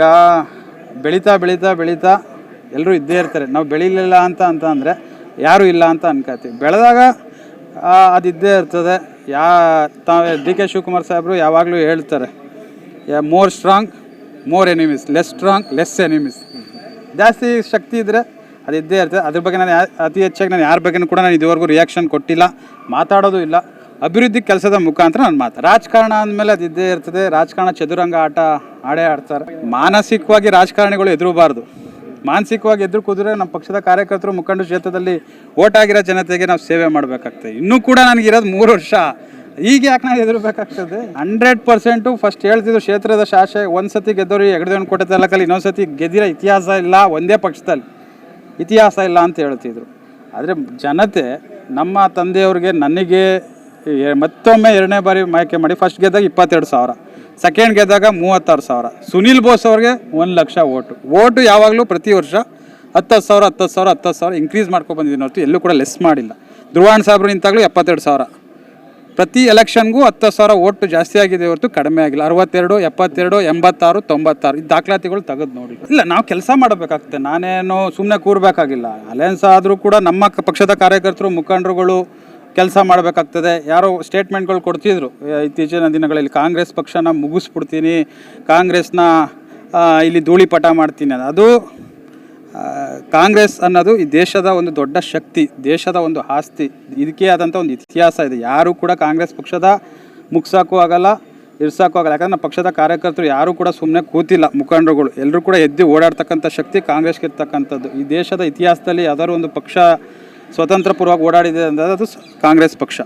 ಈಗ ಬೆಳೀತಾ ಬೆಳೀತಾ ಬೆಳೀತಾ ಎಲ್ಲರೂ ಇದ್ದೇ ಇರ್ತಾರೆ. ನಾವು ಬೆಳೀಲಿಲ್ಲ ಅಂತ ಅಂತ ಅಂದರೆ ಯಾರೂ ಇಲ್ಲ ಅಂತ ಅನ್ಕೋತೀವಿ ಬೆಳೆದಾಗ ಅದು ಇದ್ದೇ ಇರ್ತದೆ. ಯಾ, ತಾವೇ ಡಿ ಕೆ ಶಿವಕುಮಾರ್ ಸಾಹೇಬರು ಯಾವಾಗಲೂ ಹೇಳ್ತಾರೆ more strong, more enemies, less strong, less enemies. ಜಾಸ್ತಿ ಶಕ್ತಿ ಇದ್ದರೆ ಅದು ಇದ್ದೇ ಇರ್ತದೆ. ಅದ್ರ ಬಗ್ಗೆ ನಾನು ಅತಿ ಹೆಚ್ಚಾಗಿ ನಾನು ಯಾರ ಬಗ್ಗೆನೂ ಕೂಡ ನಾನು ಇದುವರೆಗೂ ರಿಯಾಕ್ಷನ್ ಕೊಟ್ಟಿಲ್ಲ. ಮಾತಾಡೋದು ಇಲ್ಲ. ಅಭಿವೃದ್ಧಿ ಕೆಲಸದ ಮುಖಾಂತರ ನಾನು ಮಾತು ರಾಜಕಾರಣ ಅಂದಮೇಲೆ ಅದು ಇದ್ದೇ ಇರ್ತದೆ. ರಾಜಕಾರಣ ಚದುರಂಗ ಆಟ ಆಡೇ ಆಡ್ತಾರೆ ಮಾನಸಿಕವಾಗಿ ರಾಜಕಾರಣಿಗಳು ಎದುರಬಾರ್ದು. ಮಾನಸಿಕವಾಗಿ ಎದುರು ಕೂದ್ರೆ ನಮ್ಮ ಪಕ್ಷದ ಕಾರ್ಯಕರ್ತರು ಮುಖಂಡ ಕ್ಷೇತ್ರದಲ್ಲಿ ಓಟ್ ಆಗಿರೋ ಜನತೆಗೆ ನಾವು ಸೇವೆ ಮಾಡಬೇಕಾಗ್ತದೆ. ಇನ್ನೂ ಕೂಡ ನನಗಿರೋದು ಮೂರು ವರ್ಷ. ಈಗ ಯಾಕೆ ನಾನು ಎದುರಬೇಕಾಗ್ತದೆ? ಹಂಡ್ರೆಡ್ ಪರ್ಸೆಂಟು ಫಸ್ಟ್ ಹೇಳ್ತಿದ್ರು ಕ್ಷೇತ್ರದ ಶಾಸೆ ಒಂದು ಸತಿ ಗೆದ್ದವರು ಹೆಗಡೆದವನ ಕೊಟ್ಟೆ ತಾಲೂಕಲ್ಲಿ ಇನ್ನೊಂದು ಸತಿ ಗೆದ್ದಿರೋ ಇತಿಹಾಸ ಇಲ್ಲ, ಒಂದೇ ಪಕ್ಷದಲ್ಲಿ. ಇತಿಹಾಸ ಇಲ್ಲ ಅಂತ ಹೇಳ್ತಿದ್ರು. ಆದರೆ ಜನತೆ ನಮ್ಮ ತಂದೆಯವ್ರಿಗೆ ನನಗೆ ಮತ್ತೊಮ್ಮೆ ಎರಡನೇ ಬಾರಿ ಆಯ್ಕೆ ಮಾಡಿ, ಫಸ್ಟ್ ಗೆದ್ದಾಗ ಇಪ್ಪತ್ತೆರಡು ಸಾವಿರ. ಸೆಕೆಂಡ್ ಗೆದ್ದಾಗ ಮೂವತ್ತಾರು ಸಾವಿರ. ಸುನೀಲ್ ಬೋಸ್ ಅವ್ರಿಗೆ ಒಂದು ಲಕ್ಷ ಓಟು ಓಟು ಯಾವಾಗಲೂ ಪ್ರತಿ ವರ್ಷ ಹತ್ತತ್ತು ಸಾವಿರ ಹತ್ತತ್ತು ಸಾವಿರ ಹತ್ತತ್ತು ಸಾವಿರ ಇನ್ಕ್ರೀಸ್ ಮಾಡ್ಕೊಂಡು ಬಂದಿದ್ದೀನಿ ಹೊರತು ಎಲ್ಲೂ ಕೂಡ ಲೆಸ್ ಮಾಡಿಲ್ಲ. ಧ್ರುವಾಣ್ ಸಾಬ್ರು ನಿಂತಾಗಲೂ ಎಪ್ಪತ್ತೆರಡು ಸಾವಿರ. ಪ್ರತಿ ಎಲೆಕ್ಷನ್ಗೂ ಹತ್ತು ಸಾವಿರ ಓಟು ಜಾಸ್ತಿ ಆಗಿದೆ ಹೊರತು ಕಡಿಮೆ ಆಗಿಲ್ಲ. ಅರವತ್ತೆರಡು, ಎಪ್ಪತ್ತೆರಡು, ಎಂಬತ್ತಾರು, ತೊಂಬತ್ತಾರು. ಈ ದಾಖಲಾತಿಗಳು ತೆಗೆದು ನೋಡಿ. ಇಲ್ಲ, ನಾವು ಕೆಲಸ ಮಾಡಬೇಕಾಗ್ತದೆ ನಾನೇನು ಸುಮ್ಮನೆ ಕೂರಬೇಕಾಗಿಲ್ಲ. ಅಲೆನ್ಸ್ ಆದರೂ ಕೂಡ ನಮ್ಮ ಪಕ್ಷದ ಕಾರ್ಯಕರ್ತರು, ಮುಖಂಡರುಗಳು ಕೆಲಸ ಮಾಡಬೇಕಾಗ್ತದೆ. ಯಾರೋ ಸ್ಟೇಟ್ಮೆಂಟ್ಗಳು ಕೊಡ್ತಿದ್ರು. ಇತ್ತೀಚಿನ ದಿನಗಳಲ್ಲಿ ಕಾಂಗ್ರೆಸ್ ಪಕ್ಷನ ಮುಗಿಸ್ಬಿಡ್ತೀನಿ, ಕಾಂಗ್ರೆಸ್ನ ಇಲ್ಲಿ ಧೂಳಿಪಟ ಮಾಡ್ತೀನಿ. ಅದು ಕಾಂಗ್ರೆಸ್ ಅನ್ನೋದು ಈ ದೇಶದ ಒಂದು ದೊಡ್ಡ ಶಕ್ತಿ, ದೇಶದ ಒಂದು ಆಸ್ತಿ. ಇದಕ್ಕೆ ಆದಂಥ ಒಂದು ಇತಿಹಾಸ ಇದೆ. ಯಾರು ಕೂಡ ಕಾಂಗ್ರೆಸ್ ಪಕ್ಷದ ಮುಗ್ಸೋಕ್ಕೂ ಆಗಲ್ಲ ಇರ್ಸೋಕ್ಕೂ ಆಗಲ್ಲ. ಯಾಕಂದ್ರೆ ಪಕ್ಷದ ಕಾರ್ಯಕರ್ತರು ಯಾರೂ ಕೂಡ ಸುಮ್ಮನೆ ಕೂತಿಲ್ಲ, ಮುಖಂಡರುಗಳು. ಎಲ್ಲರೂ ಕೂಡ ಎದ್ದು ಓಡಾಡ್ತಕ್ಕಂಥ ಶಕ್ತಿ ಕಾಂಗ್ರೆಸ್ಗೆ ಇರ್ತಕ್ಕಂಥದ್ದು. ಈ ದೇಶದ ಇತಿಹಾಸದಲ್ಲಿ ಯಾವ್ದಾದ್ರು ಒಂದು ಪಕ್ಷ ಸ್ವತಂತ್ರ ಪೂರ್ವಕ್ಕೆ ಓಡಾಡಿದೆ ಅಂದರೆ ಅದು ಕಾಂಗ್ರೆಸ್ ಪಕ್ಷ.